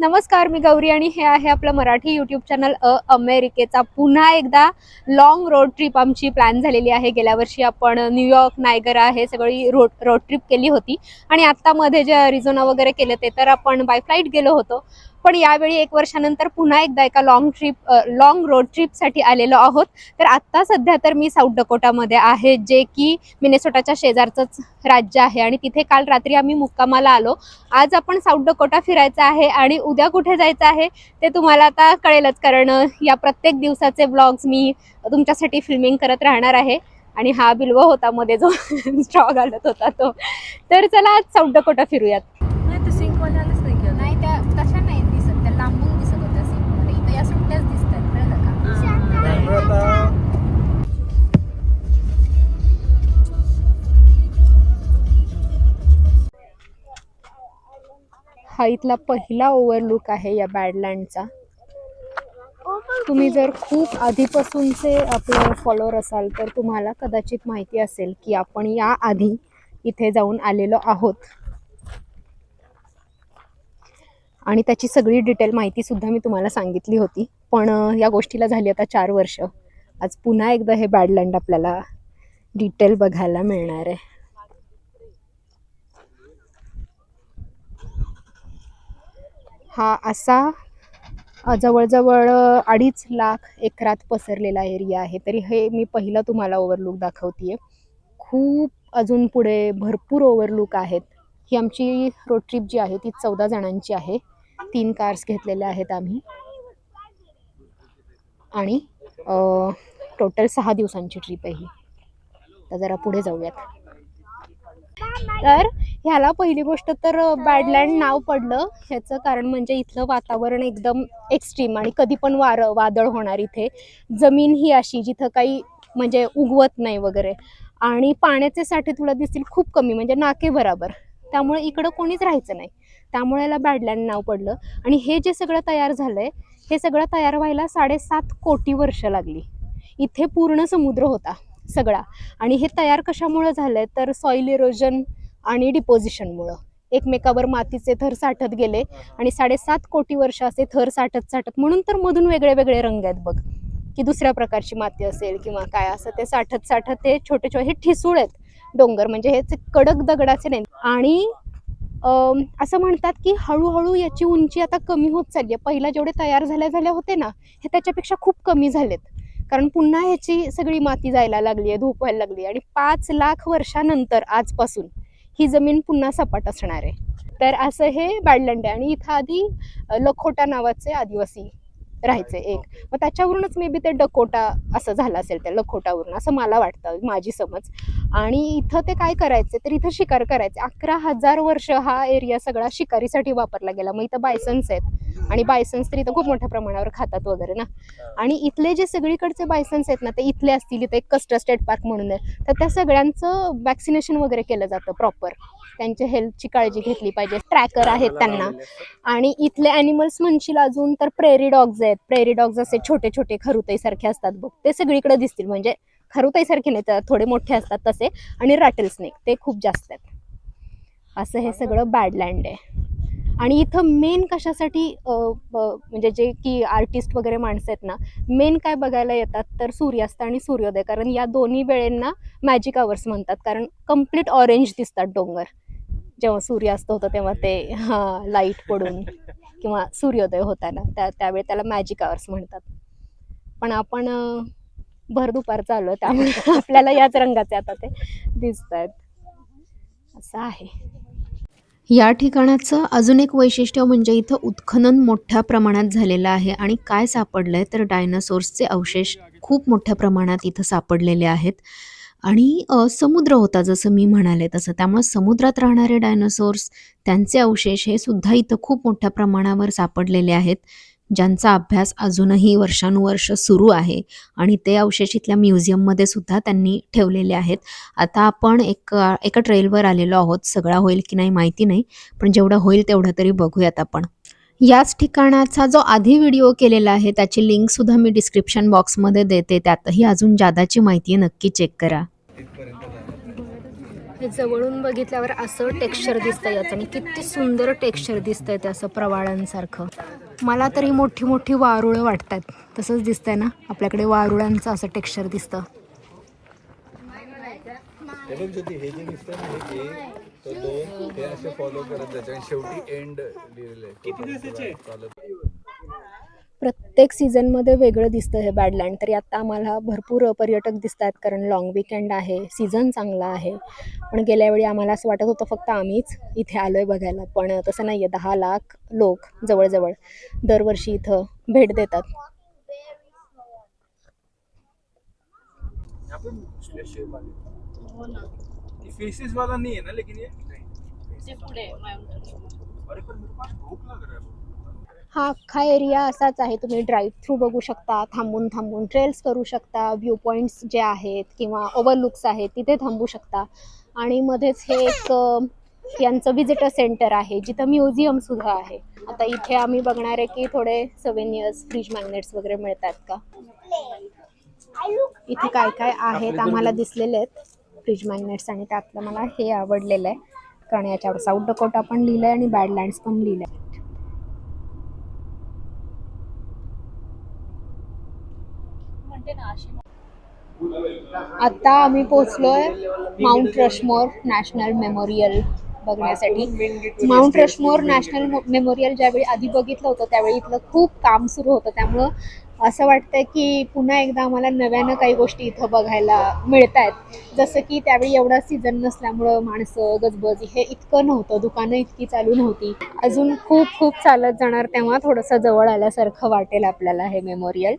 नमस्कार मी गौरी आणि हे आहे आपलं मराठी यूट्यूब चॅनल अ अमेरिकेचा. पुन्हा एकदा लॉंग रोड ट्रिप आमची प्लॅन झालेली आहे. गेल्या वर्षी आपण न्यूयॉर्क नायगरा हे सगळी रोड रोड ट्रिप केली होती. आणि आत्तामध्ये जे अरिझोना वगैरे केलं ते तर आपण बाय फ्लाईट गेलो होतो. पण यावेळी एक वर्षानंतर पुन्हा एकदा एका लॉंग ट्रिप लॉंग रोड ट्रिपसाठी आलेलो आहोत. तर आत्ता सध्या तर मी साऊथ डकोटामध्ये आहे जे की मिनेसोटाच्या शेजारचंच राज्य आहे. आणि तिथे काल रात्री आम्ही मुक्कामाला आलो. आज आपण साऊथ डकोटा फिरायचं आहे आणि उद्या कुठे जायचं आहे ते तुम्हाला आता कळेलच कारण या प्रत्येक दिवसाचे ब्लॉग्स मी तुमच्यासाठी फिल्मिंग करत राहणार आहे. आणि हा बिल्व होता मध्ये जो स्ट्रॉ घालत होता तो. तर चला आज साऊथ डकोटा फिरूयात नाही ते सिंकवाल्यालाच नाही केलं नाही त्या तशा नाही दिसत त्या लांबून दिसत होत्या सिंकमध्ये इथं या सुट्ट्याच दिसतात कळलं का हा इथला पहिला ओव्हरलुक आहे या बॅडलँडचा तुम्ही जर खूप आधीपासूनचे आपले फॉलोअर असाल तर तुम्हाला कदाचित माहिती असेल की आपण या आधी इथे जाऊन आलेलो आहोत. आणि त्याची सगळी डिटेल माहिती सुद्धा मी तुम्हाला सांगितली होती. पण या गोष्टीला झाली आता चार वर्ष. आज पुन्हा एकदा हे बॅडलँड आपल्याला डिटेल बघायला मिळणार आहे. हा असा जवळजवळ अडीच लाख एकरात पसरलेला एरिया आहे. तरी हे मी पहिलं तुम्हाला ओव्हरलुक दाखवतीये. खूप अजून पुढे भरपूर ओव्हरलुक आहेत. ही आमची रोड ट्रिप जी आहे ती चौदा जणांची आहे. तीन कार्स घेतलेल्या आहेत आम्ही. आणि टोटल सहा दिवसांची ट्रिप आहे ही. तर जरा पुढे जाऊयात. तर ह्याला पहिली गोष्ट तर बॅडलँड नाव पडलं. ह्याचं कारण म्हणजे इथलं वातावरण एकदम एक्स्ट्रीम आणि कधी पण वारं वादळ होणार इथे. जमीन ही अशी जिथं काही म्हणजे उगवत नाही वगैरे. आणि पाण्याचे साठे तुला दिसतील खूप कमी म्हणजे नाके बराबर. त्यामुळे इकडं कोणीच राहायचं नाही. त्यामुळे याला बॅडलँड नाव पडलं. आणि हे जे सगळं तयार झालंय हे सगळं तयार व्हायला साडेसात कोटी वर्ष लागली. इथे पूर्ण समुद्र होता सगळा. आणि हे तयार कशामुळं झालंय? तर सॉइल इरोजन आणि डिपोजिशनमुळं एकमेकावर मातीचे थर साठत गेले आणि साडेसात कोटी वर्ष असे थर साठत साठत म्हणून तर मधून वेगळे वेगळे रंग आहेत बघ. की दुसऱ्या प्रकारची माती असेल किंवा काय असं ते साठत साठत ते छोटे छोटे हे ठिसूळ आहेत. डोंगर म्हणजे हे कडक दगडाचे नाहीत आणि असं म्हणतात की हळूहळू याची उंची आता कमी होत चालली आहे. पहिला जेवढे तयार झाल्या झाल्या होते ना हे त्याच्यापेक्षा खूप कमी झालेत. कारण पुन्हा ह्याची सगळी माती जायला लागली आहे धूप व्हायला लागली आहे आणि पाच लाख वर्षानंतर आजपासून ही जमीन पुन्हा सपाट असणार आहे. तर असं हे बॅडलँड आहे आणि इथं आधी लखोटा नावाचे आदिवासी राहायचे एक. मग त्याच्यावरूनच मे बी ते डकोटा असं झालं असेल त्या लखोटावरून असं मला वाटतं माझी समज. आणि इथं ते काय करायचे तर इथं शिकार करायचे. अकरा हजार वर्ष हा एरिया सगळा शिकारीसाठी वापरला गेला. मग इथं बायसन्स आहेत. आणि बायसन्स तर इथं खूप मोठ्या प्रमाणावर खातात वगैरे ना. आणि इथले जे सगळीकडचे बायसन्स आहेत ना ते इथले असतील इथं एक कस्टर स्टेट पार्क म्हणून आहे. तर त्या सगळ्यांचं वॅक्सिनेशन वगैरे केलं जातं प्रॉपर त्यांच्या हेल्थची काळजी घेतली पाहिजे. ट्रॅकर आहेत त्यांना. आणि इथले ॲनिमल्स म्हणशील अजून तर प्रेरी डॉग्स आहेत. प्रेरी डॉग्स असे छोटे छोटे खरुताईसारखे असतात बघ. ते सगळीकडे दिसतील. म्हणजे खरुताईसारखे नाही तर थोडे मोठे असतात तसे. आणि रॅटल स्नेक ते खूप जास्त आहेत. असं हे सगळं बॅडलँड आहे. आणि इथं मेन कशासाठी म्हणजे जे की आर्टिस्ट वगैरे माणसं आहेत ना मेन काय बघायला येतात तर सूर्यास्त आणि सूर्योदय. कारण या दोन्ही वेळेंना मॅजिक आवर्स म्हणतात. कारण कंप्लीट ऑरेंज दिसतात डोंगर. जेव्हा सूर्यास्त होतं तेव्हा ते हां लाइट पडून किंवा सूर्योदय होताना. त्या त्यावेळी त्याला मॅजिक आवर्स म्हणतात. पण आपण भर दुपार चालू त्यामुळे आपल्याला याच रंगाचे आता ते दिसत आहेत असं आहे. या ठिकाणाचं अजून एक वैशिष्ट्य म्हणजे इथं उत्खनन मोठ्या प्रमाणात झालेलं आहे. आणि काय सापडलंय? तर डायनासोर्सचे अवशेष खूप मोठ्या प्रमाणात इथं सापडलेले आहेत. आणि समुद्र होता जसं मी म्हणाले तसं. त्यामुळे समुद्रात राहणारे डायनासोर्स त्यांचे अवशेष हे सुद्धा इथं खूप मोठ्या प्रमाणावर सापडलेले आहेत. ज्यांचा अभ्यास अजूनही वर्षानुवर्ष सुरू आहे आणि ते अवशेष इथल्या म्युझियममध्ये सुद्धा त्यांनी ठेवलेले आहेत. आता आपण एक एका ट्रेलवर आलेलो आहोत. सगळा होईल की नाही माहिती नाही पण जेवढं होईल तेवढं तरी बघूयात आपण. याच ठिकाणाचा जो आधी व्हिडिओ केलेला आहे त्याची लिंकसुद्धा मी डिस्क्रिप्शन बॉक्समध्ये देते. त्यातही अजून जादाची माहिती आहे नक्की चेक करा. हे जवळून बघितल्यावर असं टेक्स्चर दिसतं याचं. आणि किती सुंदर टेक्स्चर दिसतंय ते असं प्रवाळांसारखं मला तरी मोठी मोठी वारुळं वाटतात. तसंच दिसतंय ना? आपल्याकडे वारुळांचं असं टेक्स्चर दिसतं. हे बघ ज्योती हे जे दिसतंय ना हे एक तो दोन हे असे फॉलो करत जायचे. आणि शेवटी एंड लिहिलेलं आहे. किती दिवसाचे? प्रत्येक सीझनमध्ये वेगळं दिसतं हे बॅडलँड तरी आता आम्हाला भरपूर पर्यटक दिसतात कारण लॉंग विकेंड आहे सीझन चांगला आहे. पण गेल्या वेळी आम्हाला असं वाटत होतं फक्त आम्हीच इथे आलो आहे बघायला. पण तसं नाही आहे दहा लाख लोक जवळजवळ दरवर्षी इथं भेट देतात. फेसेस वाला नहीं है ना लेकिन ये अरे पर मेरे पास भूख लग रहा है हा अख्खा एरिया असाच आहे. तुम्ही ड्राईव्ह थ्रू बघू शकता थांबून थांबून ट्रेल्स करू शकता व्ह्यू पॉईंट्स जे आहेत किंवा ओव्हरलुक्स आहेत तिथे थांबू शकता. आणि मध्येच हे एक यांचं विजिटर सेंटर आहे जिथं म्युझियमसुद्धा आहे. आता इथे आम्ही बघणार आहे की थोडे सवेनियर्स फ्रीज मॅग्नेट्स वगैरे मिळतात का? इथे काय काय आहेत आम्हाला दिसलेले आहेत. फ्रीज मॅग्नेट्स आणि त्यातलं मला हे आवडलेलं आहे. कारण याच्यावर साऊथ डकोटा पण लिहिलं आहे आणि बॅडलँड्स पण लिहिलं आहे आता आम्ही पोहोचलोय माउंट रशमोर नॅशनल मेमोरियल बघण्यासाठी. माउंट रशमोर नॅशनल मेमोरियल ज्यावेळी आधी बघितलं होतं त्यावेळी इथलं खूप काम सुरू होतं. त्यामुळं असं वाटतंय की पुन्हा एकदा आम्हाला नव्यानं काही गोष्टी इथं बघायला मिळत आहेत जसं की त्यावेळी एवढा सीझन नसल्यामुळं माणसं गजबज हे इतकं नव्हतं. दुकानं इतकी चालू नव्हती. अजून खूप खूप चालत जाणार तेव्हा थोडंसं जवळ आल्यासारखं वाटेल आपल्याला हे मेमोरियल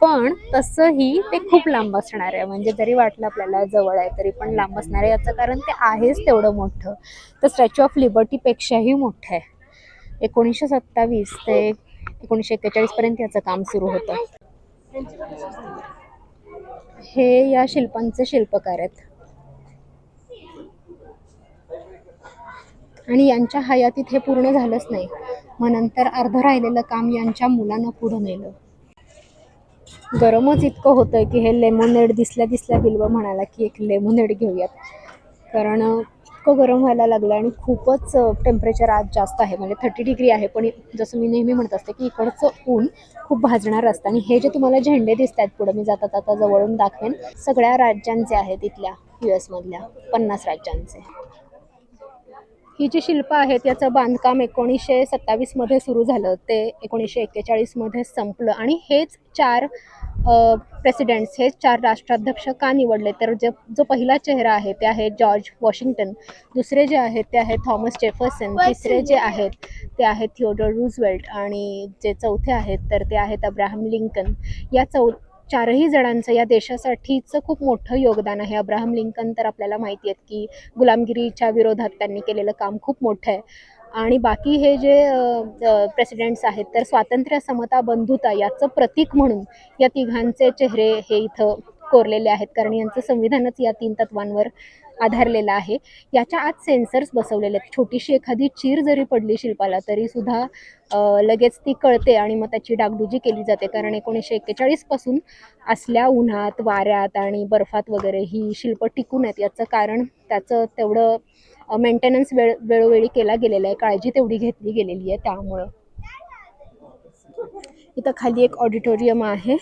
पण तसंही ते खूप लांब असणार आहे. म्हणजे जरी वाटलं आपल्याला जवळ आहे तरी पण लांब असणार आहे. याचं कारण ते आहेच तेवढं मोठं. तर स्टॅच्यू ऑफ लिबर्टीपेक्षाही मोठं आहे. एकोणीसशे सत्तावीस ते एकोणीसशे एक्केचाळीसपर्यंत याचं काम सुरू होतं. हे या शिल्पांचे शिल्पकार आहेत. आणि यांच्या हयातीत हे पूर्ण झालंच नाही. मग नंतर अर्ध राहिलेलं काम यांच्या मुलांना पुढं नेलं. गरमच इतकं होतंय की हे लेमोनेड दिसल्या दिसल्या बिल्व म्हणाला की एक लेमोनेड घेऊयात. कारण इतकं गरम व्हायला लागलं आणि खूपच टेम्परेचर आज जास्त आहे. म्हणजे थर्टी डिग्री आहे. पण जसं मी नेहमी म्हणत असते की इकडचं ऊन खूप भाजणार असतं. आणि हे जे तुम्हाला झेंडे दिसत आहेत पुढे मी जाता जाता जवळून दाखवेन. सगळ्या राज्यांचे आहेत इथल्या यू एसमधल्या पन्नास राज्यांचे. ही जी शिल्प आहेत याचं बांधकाम एकोणीसशे सत्तावीसमध्ये सुरू झालं. ते एकोणीसशे एक्केचाळीसमध्ये संपलं. आणि हेच चार प्रेसिडेंट्स हेच चार राष्ट्राध्यक्ष का निवडले? तर जे जो पहिला चेहरा आहे ते आहे जॉर्ज वॉशिंग्टन. दुसरे जे आहेत ते आहेत थॉमस जेफरसन. तिसरे जे आहेत ते आहेत थिओडर रूजवेल्ट आणि जे चौथे आहेत तर ते आहेत अब्राहम लिंकन. या चौ चारही जणांचं या देशासाठीचं खूप मोठं योगदान आहे. अब्राहम लिंकन तर आपल्याला माहिती आहेत की गुलामगिरीच्या विरोधात त्यांनी केलेलं काम खूप मोठं आहे. आणि बाकी हे जे प्रेसिडेंट्स आहेत तर स्वातंत्र्य समता बंधुता याचं प्रतीक म्हणून या तिघांचे चेहरे हे इथं कोरलेले आहेत. कारण यांचं संविधानच या तीन तत्वांवर आधारलेलं आहे. याच्या आत सेन्सर्स बसवलेले आहेत. छोटीशी एखादी चीर जरी पडली शिल्पाला तरी सुद्धा लगेच ती कळते आणि मग त्याची डागडुजी केली जाते. कारण एकोणीसशे एक्केचाळीसपासून असल्या उन्हात वाऱ्यात आणि बर्फात वगैरे ही शिल्प टिकून आहेत. याचं कारण त्याचं तेवढं मेंटेनन्स वेळ वेळोवेळी केला गेलेला आहे. काळजी तेवढी घेतली गेलेली आहे त्यामुळं. इथं खाली एक ऑडिटोरियम आहे.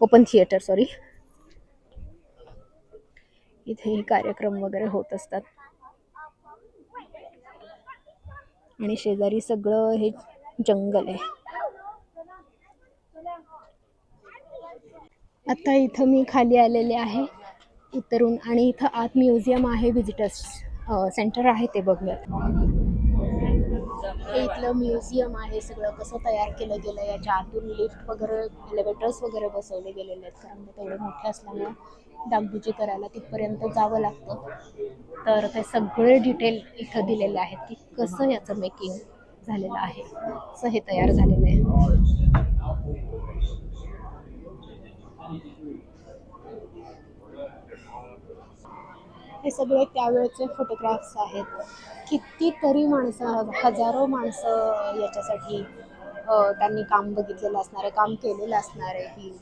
ओपन थिएटर सॉरी इथेही कार्यक्रम वगैरे होत असतात. आणि शेजारी सगळं हे जंगल आहे. आता इथं मी खाली आलेले आहे उतरून. आणि इथं आत म्युझियम आहे विजिटर्स सेंटर आहे ते बघूयात हे इथलं म्युझियम आहे सगळं कसं तयार केलं गेलं याच्या आतून लिफ्ट वगैरे एलिव्हेटर्स वगैरे बसवले गेलेले आहेत कारण ते तेवढे मोठे असल्यामुळे डागडुजी करायला तिथपर्यंत जावं लागतं. तर ते सगळे डिटेल इथं दिलेले आहेत की कसं याचं मेकिंग झालेलं आहे कसं हे तयार झालेलं आहे. हे सगळे त्यावेळेचे फोटोग्राफ्स आहेत. कितीतरी माणसं हजारो माणसं याच्यासाठी त्यांनी काम बघितलेलं असणार आहे काम केलेलं असणार आहे ही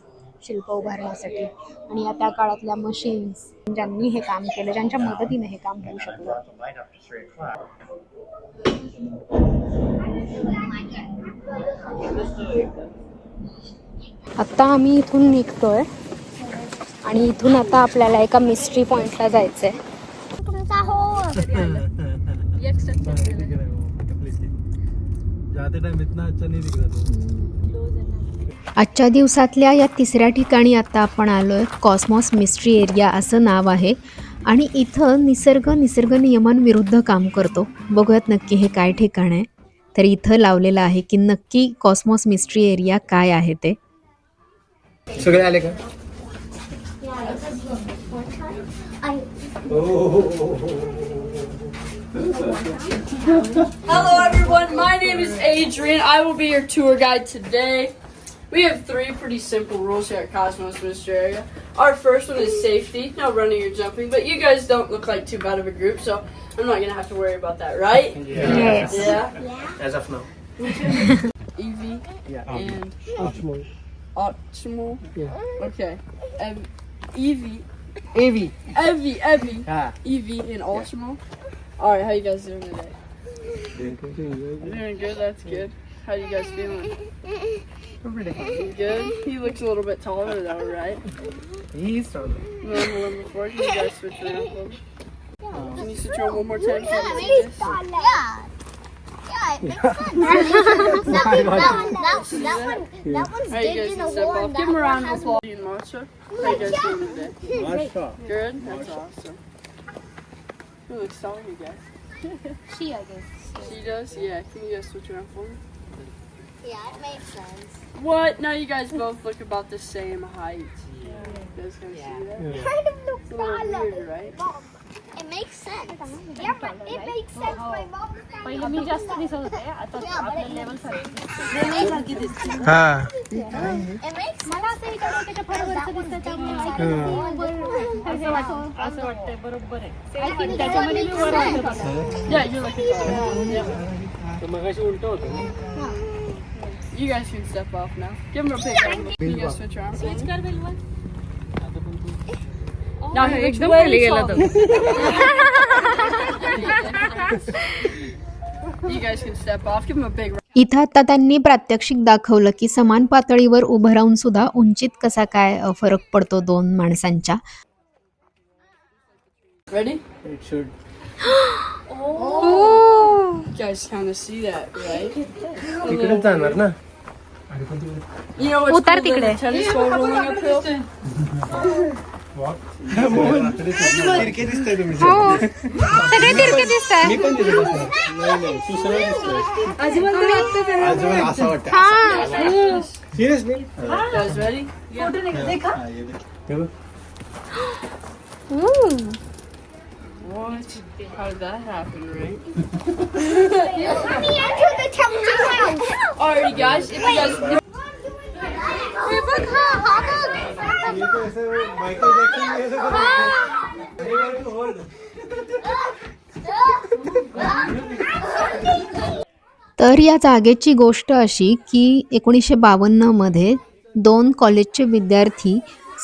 शिल्प उभारण्यासाठी. आणि या त्या काळातल्या मशीन्स ज्यांनी हे काम केलं ज्यांच्या मदतीने हे काम होऊ शकलं. आत्ता आम्ही इथून निघतोय. आणि इथून आता आपल्याला एका मिस्ट्री पॉइंटला जायचंय. जाते टाइम इतना अच्छा नहीं दिख रहा था आजच्या दिवसातल्या या तिसऱ्या ठिकाणी आता आपण आलो आहे कॉस्मॉस मिस्ट्री एरिया असं नाव आहे. आणि इथं निसर्ग निसर्ग नियमांविरुद्ध काम करतो. बघूयात नक्की हे काय ठिकाण आहे. तर इथं लावलेलं आहे की नक्की कॉस्मॉस मिस्ट्री एरिया काय आहे ते. सगळे आले का? Oh. Hello, everyone. My name is Adrian. I will be your tour guide today. We have three pretty simple rules here at Cosmos Mystery Area. Our first one is safety, no running or jumping, but you guys don't look like too bad of a group, so I'm not gonna have to worry about that, right? Yes. Yeah. As of now. Evie Yeah. and Optimal. Optimal. Yeah. Okay. Ev- Evie, Evie. Evie, Evie, Ah. Evie, and Optimal. All right, how you guys doing today? Doing good. That's good. How you guys feeling? You good? He looks a little bit taller though, right? He's taller. Than the one before. Can you guys switch around? a little? Can you switch around one more time? so I can see this? Yeah. Yeah, it makes sense. that, one, that, one, that, that one, that one's How you digged in can a step hole Give him a round of applause. Ian Marsha. How you guys doing today? Masha. Good? That's awesome. Who looks taller, you guys? She, I guess. She does? Yeah. Can you guys switch around for me? Yeah, it makes sense. What? Now you guys both look about the same height. You guys can see that? Kind of looks It's a little weird, right? पहिले मी जास्त दिसत होते आता आपल्या level हा It makes sense. मला असं इकडे फळवरचं दिसतं त्यामुळे असं वाटतं असं वाटतंय बरोबर आहे त्याच्यामध्ये मी वर होते. Yeah. मगाशी उलट होतं You guys can step off now. Give him a big round. You guys switch around? Switch कर Oh, इथं आता त्यांनी प्रात्यक्षिक दाखवलं की समान पातळीवर उभं राहून सुद्धा उंचीत कसा काय फरक पडतो दोन माणसांच्या? उतार तिकडे. तिरके दिसतंय तुम्ही सगळे तिरके दिसत आहे मी पण तिथे बसणार नाही नाही तू सरळ दिसतोय आजोबा असं वाटतं seriously You guys ready? What? How did that happen, right? Alrighty, guys. If you guys Michael Jackson तर या जागेची गोष्ट अशी की एकोणीसशे बावन्नमध्ये दोन कॉलेजचे विद्यार्थी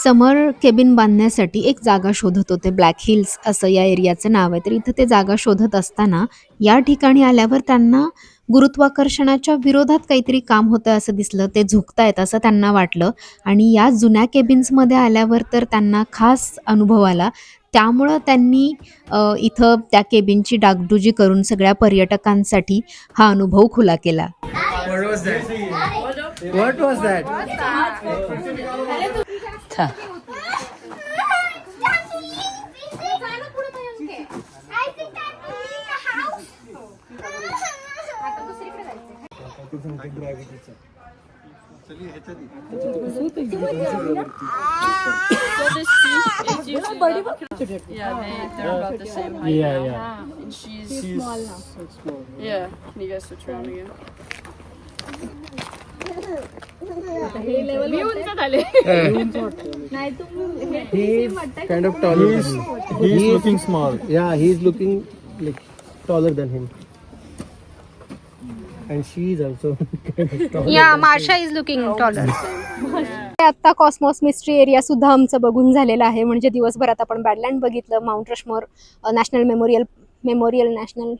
समर केबिन बांधण्यासाठी एक जागा शोधत होते ब्लॅक हिल्स असं या एरियाचं नाव आहे. तर इथं ते जागा शोधत असताना या ठिकाणी आल्यावर त्यांना गुरुत्वाकर्षणाच्या विरोधात काहीतरी काम होतं असं दिसलं. ते झुकतायत असं त्यांना वाटलं. आणि या जुन्या केबिन्समध्ये आल्यावर तर त्यांना खास अनुभव आला. त्यामुळं त्यांनी इथं त्या केबिनची डागडुजी करून सगळ्या पर्यटकांसाठी हा अनुभव खुला केला. What was that? What was that? So this piece is usually yeah, they, they're about the same height Yeah, now. yeah. And she's, small now. It's small. yeah. Can you guys switch around again? मी उंच झाले He's kind of taller. He's, he's looking small. Yeah, he's looking like taller than him. And she is also kind of taller. या Marsha is looking taller आता Cosmos Mystery Area सुद्धा आमचं बघून झालेलं आहे. म्हणजे दिवसभरात आपण बॅडलँड बघितलं Mount Rushmore National Memorial Memorial National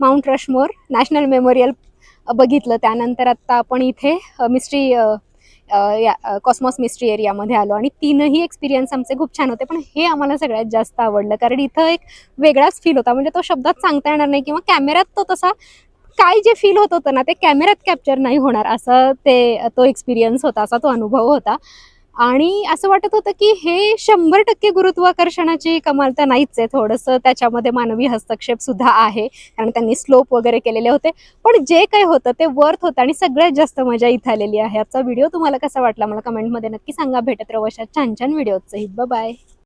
Mount Rushmore National Memorial बघितलं. त्यानंतर आता आपण इथे मिस्ट्री या कॉस्मॉस मिस्ट्री एरियामध्ये आलो. आणि तीनही एक्सपिरियन्स आमचे खूप छान होते. पण हे आम्हाला सगळ्यात जास्त आवडलं. कारण इथं एक वेगळाच फील होता. म्हणजे तो शब्दात सांगता येणार नाही किंवा कॅमेऱ्यात तो तसा काय जे फील होत होतं ना ते कॅमेऱ्यात कॅप्चर नाही होणार असं ते तो एक्सपिरियन्स होता असा तो अनुभव होता. आणि असं वाटत होतं की हे शंभर टक्के गुरुत्वाकर्षणाची कमाल तर नाहीच आहे. थोडंसं त्याच्यामध्ये मानवी हस्तक्षेप सुद्धा आहे कारण त्यांनी स्लोप वगैरे केलेले होते. पण जे काही होतं ते वर्थ होतं आणि सगळ्यात जास्त मजा इथं आलेली आहे. आजचा व्हिडिओ तुम्हाला कसा वाटला? मला कमेंटमध्ये नक्की सांगा. भेटत रवशात छान छान छान हित बाय